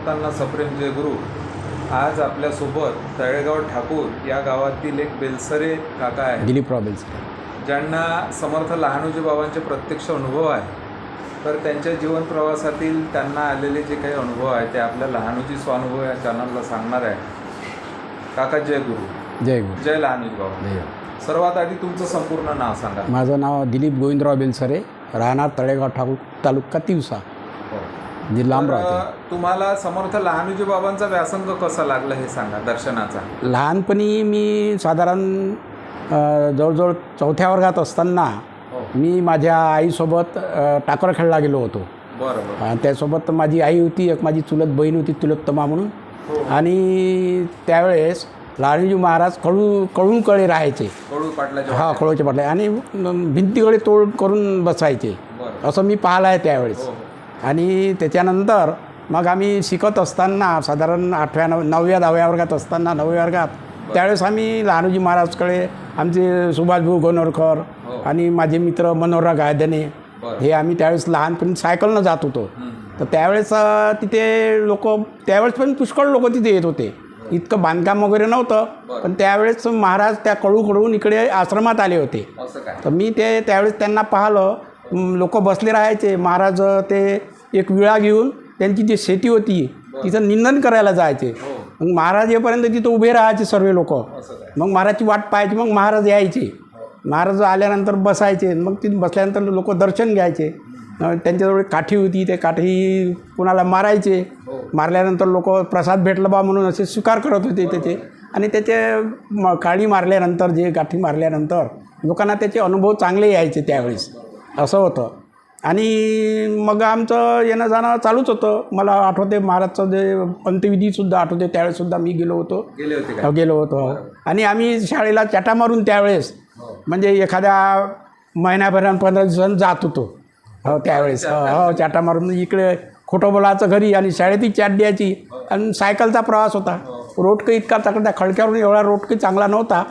भक्तांना सप्रेम जय गुरु. आज आपल्यासोबत तळेगाव ठाकूर या गावातील एक बेलसरे काका आहे दिलीप रॉबिन्स ज्यांना समर्थ लहानोजी बाबांचे प्रत्यक्ष अनुभव आहे. तर त्यांच्या जीवन प्रवासातील त्यांना आलेले जे काही अनुभव आहे ते आपल्या लहानोजी स्वानुभव या चॅनलला सांगणार आहे. काका जय गुरु. जय गुरु. जय लहानोजी बाबा. जय सर्वात आधी तुमचं संपूर्ण नाव सांगा. माझं नाव दिलीप गोविंदराव बेलसरे राहणार तळेगाव ठाकूर तालुका तिवसा. तर, अमरावती तुम्हाला समर्थ लहानोजी बाबांचा व्यासंग कसा लागला हे सांगा दर्शनाचा. लहानपणी मी साधारण अ, जवळजवळ चौथ्या वर्गात असताना हो. मी माझ्या आईसोबत अ, टाकर खेळला गेलो होतो. बरं बरं. अ, त्यासोबत माझी आई होती एक माझी चुलत बहीण होती तिलोत्तमा म्हणून. हो आणि त्यावेळेस लहानजी महाराज कळू कळून कळे राहायचे. कडू पाटलाच्या हा कळूचे पाटले आणि भिंतीकडे तोड करून बसायचे. बरं. असं मी पाहिलं आहे त्यावेळेस. हो हो. आणि त्याच्यानंतर मग आम्ही शिकत असताना साधारण आठव्या नव नवव्या दहाव्या वर्गात असताना नवव्या वर्गात त्यावेळेस आम्ही लहानोजी महाराजकडे आमचे सुभाषभाऊ गोनोरकर हो. आणि माझे मित्र मनोहरराव गायदने हे आम्ही त्यावेळेस लहानपणी सायकलनं जात होतो. तर त्यावेळेस तिथे लोक त्यावेळेस पण पुष्कळ लोक तिथे येत होते. इतकं बांधकाम वगैरे नव्हतं. पण त्यावेळेस महाराज त्या कळूकडून इकडे आश्रमात आले होते. तर मी ते त्यावेळेस त्यांना पाहिलं लोक बसले राहायचे. महाराज ते एक विळा घेऊन त्यांची जी शेती होती तिथं निंदन करायला जायचे. हो. मग महाराज येईपर्यंत तिथं उभे राहायचे सर्व लोक. मग महाराजची वाट पाहायची मग महाराज यायचे. महाराज आल्यानंतर बसायचे मग तिथे बसल्यानंतर लोक दर्शन घ्यायचे. त्यांच्याजवळ काठी होती ते काठी कुणाला मारायचे. हो. मारल्यानंतर लोक प्रसाद भेटला बा म्हणून असे स्वीकार करत होते त्याचे. आणि त्याचे म काळी मारल्यानंतर जे गाठी मारल्यानंतर लोकांना त्याचे अनुभव चांगले यायचे त्यावेळेस. असं होतं. आणि मग आमचं येणं जाणं चालूच होतं. मला आठवते महाराजचं जे अंत्यविधीसुद्धा आठवते त्यावेळेससुद्धा मी गेलो होतो. गेले होते काय गेलो होतो. आणि आम्ही शाळेला चाटा मारून त्यावेळेस हो. म्हणजे एखाद्या महिन्याभरान पंधरा दिवसांनी जात होतो. हो त्यावेळेस. हो हो चाटा मारून इकडे खोटं बोलायचं घरी आणि शाळेतही चाट द्यायची. आणि सायकलचा प्रवास होता. रोड काही इतका चांगला त्या खडक्यावरून एवढा रोड काही चांगला नव्हता.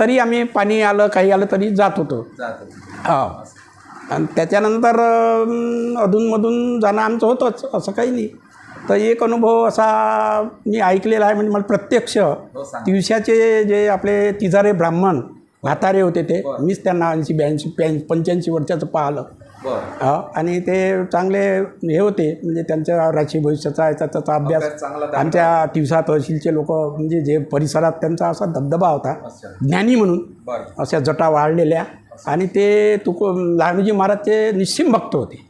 तरी आम्ही पाणी आलं काही आलं तरी जात होते. हो. आणि त्याच्यानंतर अधूनमधून जाणं आमचं होतंच असं काही नाही. तर एक अनुभव असा मी ऐकलेला आहे म्हणजे मला प्रत्यक्ष हो दिवसाचे जे आपले तिजारे ब्राह्मण म्हातारे होते ते मीच त्यांना ऐंशी ब्याऐंशी प्याऐंशी पंच्याऐंशी वर्षाचं पाहिलं. आणि ते चांगले हे होते म्हणजे त्यांच्या राशी भविष्याचा याचा त्याचा अभ्यास. आमच्या तिवसा तहसीलचे लोक म्हणजे जे परिसरात त्यांचा असा दबदबा होता ज्ञानी म्हणून अशा जटा वाढलेल्या. आणि ते तुक महाराज महाराजचे निश्चिम भक्त होते.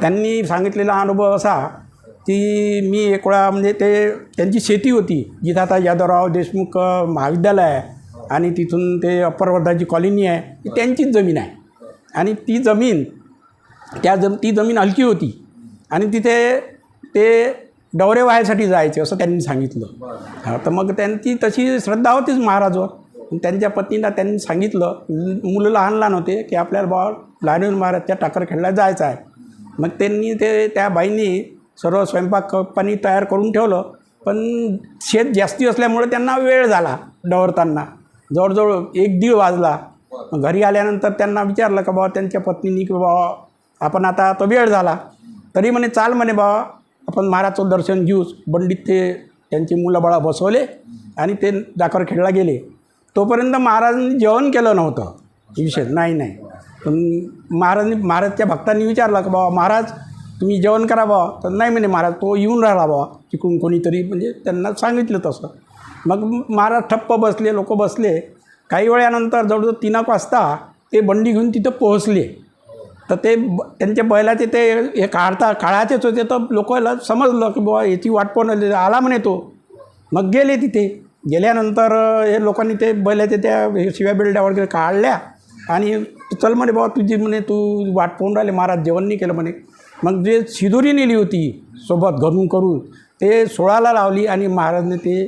त्यांनी सांगितलेला अनुभव असा की मी एक वेळा म्हणजे ते त्यांची शेती होती जिथं आता यादवराव देशमुख महाविद्यालय आहे आणि तिथून ते अप्पर वर्धाची कॉलनी आहे ती त्यांचीच जमीन आहे. आणि ती जमीन त्या जम ती जमीन हलकी होती आणि तिथे ते डवरे व्हायसाठी जायचे असं त्यांनी सांगितलं. तर मग त्यांची तशी श्रद्धा होतीच महाराजवर. त्यांच्या पत्नीला त्यांनी सांगितलं मुलं लहान लहान होते की आपल्याला बा लाडून महाराजच्या टाकर खेळला जायचं आहे. मग त्यांनी ते त्या बाईंनी सर्व स्वयंपाक पाणी तयार करून ठेवलं पण शेत जास्ती असल्यामुळे त्यांना वेळ झाला डवरताना. जवळजवळ एक दीड वाजला. घरी आल्यानंतर त्यांना विचारलं का बाबा त्यांच्या पत्नीनी की बाबा आपण आता तो वेळ झाला. तरी म्हणे चाल म्हणे बाबा आपण महाराजचं दर्शन घेऊच. बंडित ते त्यांची मुलं बाळा बसवले आणि ते दाखर खेळला गेले. तोपर्यंत महाराजांनी जेवण केलं नव्हतं. विषय. नाही नाही. पण महाराजांनी महाराजच्या भक्तांनी विचारलं की बाबा महाराज तुम्ही जेवण करा बाबा तर नाही म्हणे महाराज तो येऊन राहिला बाबा तिकडून कोणीतरी म्हणजे त्यांना सांगितलं तसं. मग महाराज ठप्प बसले लोक बसले. काही वेळानंतर जवळजवळ तीन वाजता ते बंडी घेऊन तिथं पोहोचले. तर ते ब त्यांच्या बैलाचे ते हे काढता काळाचेच होते. तर लोकांना समजलं की बाबा याची वाट पण आला म्हणे तो. मग गेले तिथे. गेल्यानंतर हे लोकांनी ते बैलाचे त्या हे शिव्या बिल्ड्या वगैरे काढल्या. आणि चल म्हणे बाबा तुझी म्हणे तू वाट पाहून राहिले महाराज जेवण नाही केलं म्हणे. मग जे शिदोरी नेली होती सोबत घरून करून ते सोळाला लावली आणि महाराजने ते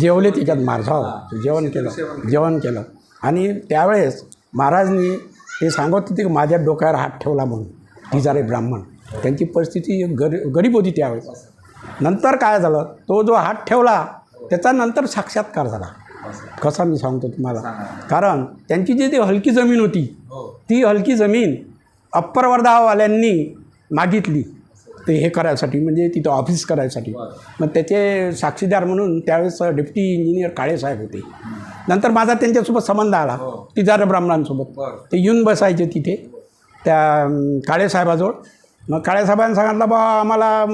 जेवले त्याच्यात महाराज हो जेवण केलं जेवण केलं. आणि त्यावेळेस महाराजनी ते सांगत होते की माझ्या डोक्यावर हात ठेवला म्हणून तिजारे ब्राह्मण. त्यांची परिस्थिती गरी गरीब होती त्यावेळेस. नंतर काय झालं तो जो हात ठेवला त्याचा नंतर साक्षात्कार झाला. कसा मी सांगतो तुम्हाला. कारण त्यांची जी ती हलकी जमीन होती हो. ती हलकी जमीन अप्पर वर्धावाल्यांनी मागितली. ते हे करायसाठी म्हणजे तिथं ऑफिस करायसाठी. मग त्याचे साक्षीदार म्हणून त्यावेळेस डेप्टी इंजिनियर काळेसाहेब होते. नंतर माझा त्यांच्यासोबत संबंध आला तिजारे ब्राह्मणांसोबत. बरं. ते येऊन बसायचे तिथे त्या काळेसाहेबाजवळ मग काळेसाहेबांनी सांगितलं बा आम्हाला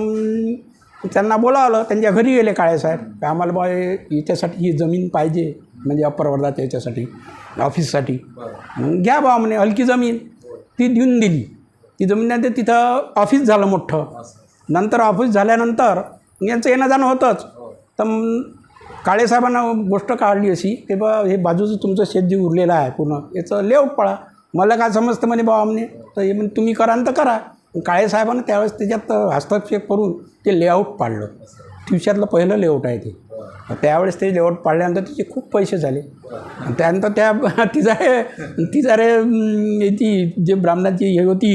त्यांना बोलावलं त्यांच्या घरी गेले काळेसाहेब की आम्हाला बा याच्यासाठी ही जमीन पाहिजे म्हणजे अप्पर वर्धाच्या याच्यासाठी ऑफिससाठी. घ्या बा म्हणे हलकी जमीन. ती देऊन दिली. ती जमीन ते तिथं ऑफिस झालं मोठं. नंतर ऑफिस झाल्यानंतर यांचं येणं जाणं होतंच. तर काळेसाहेबांना गोष्ट काढली अशी की बा हे बाजूचं तुमचं शेत जे उरलेलं आहे पूर्ण याचं लेआउट पळा. मला काय समजतं म्हणे बा आमने? तर हे म्हणजे तुम्ही कराल तर करा. काळेसाहेबांना त्यावेळेस त्याच्यात हस्तक्षेप करून ते लेआउट पाडलं. फ्युचरलं पहिलं लेआउट आहे ते. त्यावेळेस ते लेआउट पाडल्यानंतर त्याचे खूप पैसे झाले. आणि त्यानंतर त्या तिजारे तिजारे अं, याची जे ब्राह्मणाची हे होती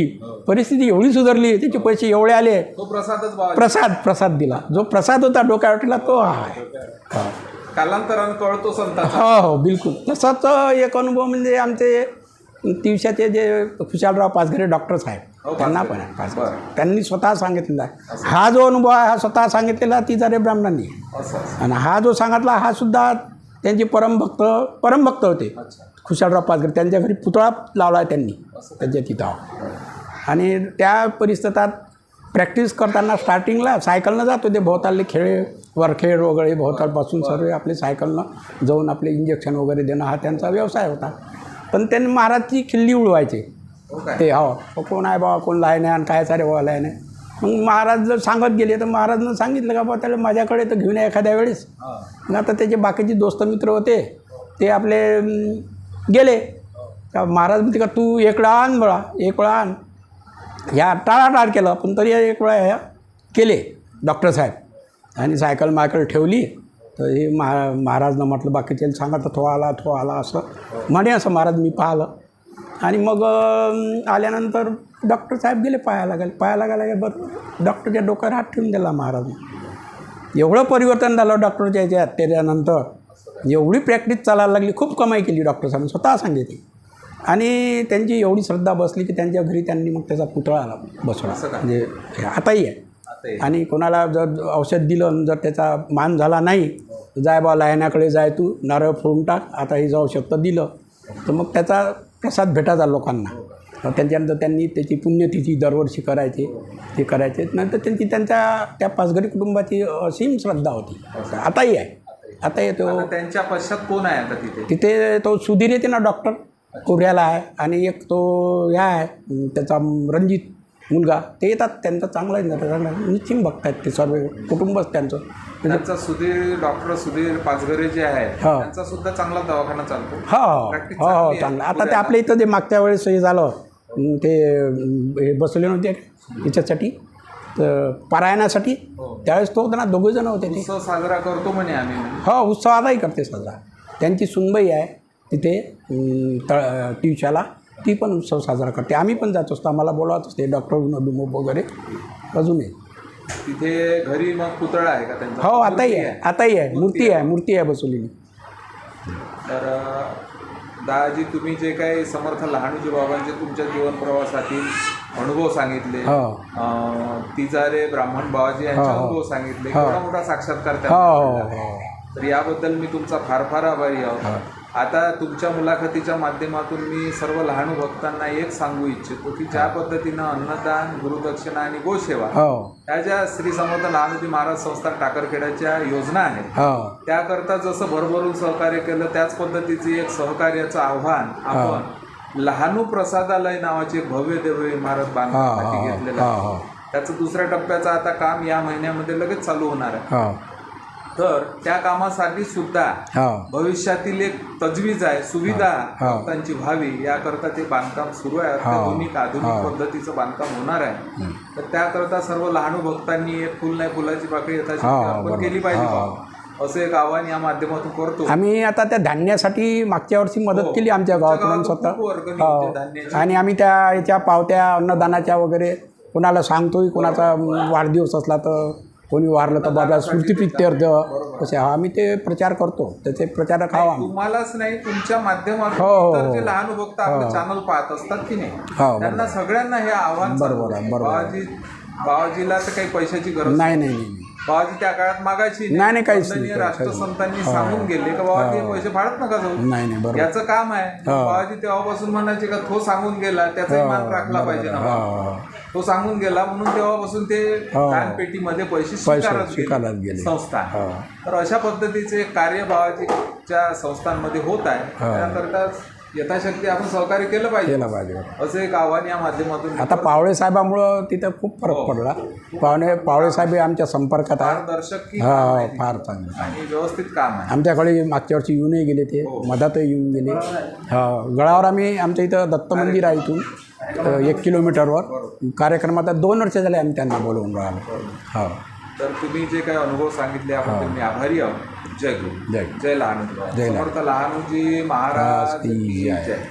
परिस्थिती एवढी सुधारली त्याचे पैसे एवढे आले. तो प्रसाद प्रसाद दिला. जो प्रसाद होता डोक्यावरला तो हा आहे. कालांतरानं कळतो संताचा. हो हो बिलकुल. तसाच एक अनुभव म्हणजे आमचे दिवसाचे जे खुशालराव पाचघरे डॉक्टर साहेब. त्यांना पाचघरे. पण आहे. त्यांनी स्वतः सांगितलेला आहे. हा जो अनुभव आहे हा स्वतः सांगितलेला तिजारे ब्राह्मणांनी. आहे. असं असं. आणि हा जो सांगितला हा सुद्धा त्यांचे परमभक्त परमभक्त होते. खुशालराव पाचघरे त्यांच्या घरी पुतळा लावला आहे त्यांनी त्यांच्या तिथं. आणि त्या परिस्थितीत प्रॅक्टिस करताना स्टार्टिंगला सायकलनं जात होते भोवतालले खेळ वरखेळ वगैरे भोवतालपासून सर्व आपले सायकलनं जाऊन आपले इंजेक्शन वगैरे देणं हा त्यांचा व्यवसाय होता. पण त्यांनी महाराजची खिल्ली उडवायचे. हो ते हो. हो, कोण आहे बाबा? कोण लाय नाही आणि काय सारे बाबा लाय नाही? मग महाराज जर सांगत गेले तर महाराजनं सांगितलं का बाबा त्याला माझ्याकडे तर घेऊन या एखाद्या वेळेस. हां. मग आता त्याचे बाकीचे दोस्त मित्र होते ते आपले गेले. का महाराज म्हणते का तू एक वेळा आण बळा एक वेळा आण. ह्या टाळाटाळ केलं पण तरी एक वेळा ह्या केले डॉक्टर साहेब. आणि सायकल मायकल ठेवली तर हे महा महाराजनं म्हटलं बाकीचे सांगा तर थो आला थो आला असं. म्हणे असं महाराज मी पाहिलं. आणि मग आल्यानंतर डॉक्टर साहेब गेले पायाला गेले पायाला गेला गेले बरोबर डॉक्टरच्या डोक्यावर हात ठेवून दिला महाराजनं एवढं परिवर्तन झालं डॉक्टरच्या याच्यात त्याच्यानंतर एवढी प्रॅक्टिस चालायला लागली खूप कमाई केली डॉक्टर साहेब स्वतः सांगितली. आणि त्यांची एवढी श्रद्धा बसली की त्यांच्या घरी त्यांनी मग त्याचा पुतळा बसवला. असं का? म्हणजे आताही आहे. आणि कोणाला जर औषध दिलं जर त्याचा मान झाला नाही जाय बा लायनाकडे जाय तू नारळ फोडून टाक आता हे जाऊ शकतं दिलं. तर मग त्याचा प्रसाद भेटायचा लोकांना. तर त्याच्यानंतर त्यांनी त्याची पुण्यतिथी दरवर्षी करायचे ते करायचे. नंतर त्यांची त्यांच्या त्या पाचघरी कुटुंबाची असीम श्रद्धा होती. आताही आहे. आता येतो. त्यांच्या पश्चात कोण आहे आता तिथे? तिथे तो सुधीर येते ना डॉक्टर. कोऱ्याला आहे. आणि एक तो ह्या आहे. त्याचा रणजित. मुलगा ते येतात त्यांचं चांगलं चांगलं. निश्चिम बघतायत ते सर्व कुटुंबच त्यांचं. म्हणजे त्यांचा सुधीर डॉक्टर सुधीर पाचघरे जे आहे हा. त्यांचा सुद्धा चांगला दवाखाना चालतो. हो. हो हो चांगली आता ते आपल्या इथं जे मागच्या वेळेस हे झालं ते हे बसले नव्हते याच्यासाठी? तर पारायणासाठी? हो. त्यावेळेस तो होता ना दोघे जण होते ते. उत्सव साजरा करतो म्हणे आम्ही. हो उत्सव आताही करते साजरा. त्यांची सुनबाई आहे तिथे तळ ट्युशाला ती पण उत्सव साजरा करते. आम्ही पण जात असतो. आम्हाला बोलावत असते डॉक्टर विनोद वगैरे. अजूनही तिथे घरी मग पुतळा आहे का त्यांचा? हो आताही आहे. आताही आहे. मूर्ती आहे. मूर्ती आहे बसवलेली. तर दादाजी तुम्ही जे काही समर्थ लहानूजी बाबांचे तुमच्या जीवन प्रवासातील अनुभव सांगितले हो. तिजारे ब्राह्मण बाबाजी यांचे हो. अनुभव सांगितले. हो. मोठा साक्षात्कार तर याबद्दल मी तुमचा फार फार आभारी आहोत. आता तुमच्या मुलाखतीच्या माध्यमातून मी सर्व लहानू भक्तांना एक सांगू इच्छितो की ज्या पद्धतीनं अन्नदान गुरुदक्षिणा आणि गोसेवा हो. ह्या ज्या श्री समर्थ लहानूजी महाराज संस्थान टाकरखेड्याच्या योजना आहेत हो. त्याकरता जसं भरभरून सहकार्य केलं त्याच पद्धतीचे एक सहकार्याचं आव्हान आपण लहानू प्रसादालय नावाची भव्य दिव्य इमारत बांधण्यासाठी हा, घेतलेलं हा, आहे हा. त्याचं दुसऱ्या टप्प्याचं आता काम या महिन्यामध्ये लगेच चालू होणार आहे. हो. तर त्या कामासाठी सुद्धा हो भविष्यातील एक तजवीज आहे सुविधा हा. भक्तांची व्हावी याकरता ते बांधकाम सुरू आहे हा. अत्याधुनिक आधुनिक पद्धतीचं बांधकाम होणार आहे तर त्याकरता सर्व लहानू भक्तांनी एक फुल नाही फुलाची पाकळी हा, अर्पण बरोबर. केली पाहिजे हा. असं एक आव्हान या माध्यमातून करतो आम्ही आता त्या धान्यासाठी मागच्या वर्षी मदत हो. केली आमच्या तुमच्या गावाकडून गावात स्वतः हो. आणि आम्ही त्या याच्या पावत्या अन्नदानाच्या वगैरे कोणाला सांगतोय कोणाचा वाढदिवस असला तर कोणी वारलं तर बाबा स्मृतिप्रित्यर्थ असे हा आम्ही ते प्रचार करतो. त्याचे प्रचारक आम्ही. तुम्हालाच नाही तुमच्या हो, माध्यमातून हो, इतर हो. जे लहान भक्त आपलं चॅनल पाहत असतात की नाही? हो त्यांना सगळ्यांना हे आव्हान बरोबर आहे, बरोबर आहे. बाबाजी बाबाजीला तर काही पैशाची गरज नाही नाही नाही नाही. बाबाजी त्या काळात मागायची नाही, नाही, काहीच नाही, वंदनीय काहीच नाही. राष्ट्रसंतांनी हा. सांगून गेले का बाबाजी हे पैसे फाडत नका जाऊ नाही नाही बरोबर याचं काम आहे हा. बाबाजी तेव्हापासून म्हणायचे का तो सांगून गेला त्याचाही हा, मान राखला. पाहिजे ना हा, बा. हा. तो सांगून गेला म्हणून तेव्हापासून ते हा. दानपेटीमध्ये पैसे पैसे स्वीकारत स्वीकारत गेले गेले. संस्था हा. तर अशा पद्धतीचे कार्य बाबाजीच्या संस्थांमध्ये होत आहे हा. त्याकरता यथाशक्ती आपण सहकार्य केलं पाहिजे. केलं पाहिजे. असं एक आव्हान या माध्यमातून आता पावळे साहेबामुळं तिथं खूप फरक हो. पडला. पावणे पावळे साहेब हे आमच्या संपर्कात आहे पारदर्शक की हा हा, फार चांगलं आणि व्यवस्थित काम आहे. आमच्याकडे मागच्या वर्षी येऊनही गेले ते. हो. मधातही येऊन गेले. हा गडावर आम्ही आमच्या इथं दत्त मंदिर आहे इथून. अ, एक किलोमीटरवर. कार्यक्रमात आता दोन वर्ष झाले आम्ही त्यांना बोलवून राहिलो. हा. तर तुम्ही जे काही अनुभव सांगितले आपण मी आभारी आहोत. जय गुरु. जय जय लहानूजी जय लहानूजी महाराज की. जय.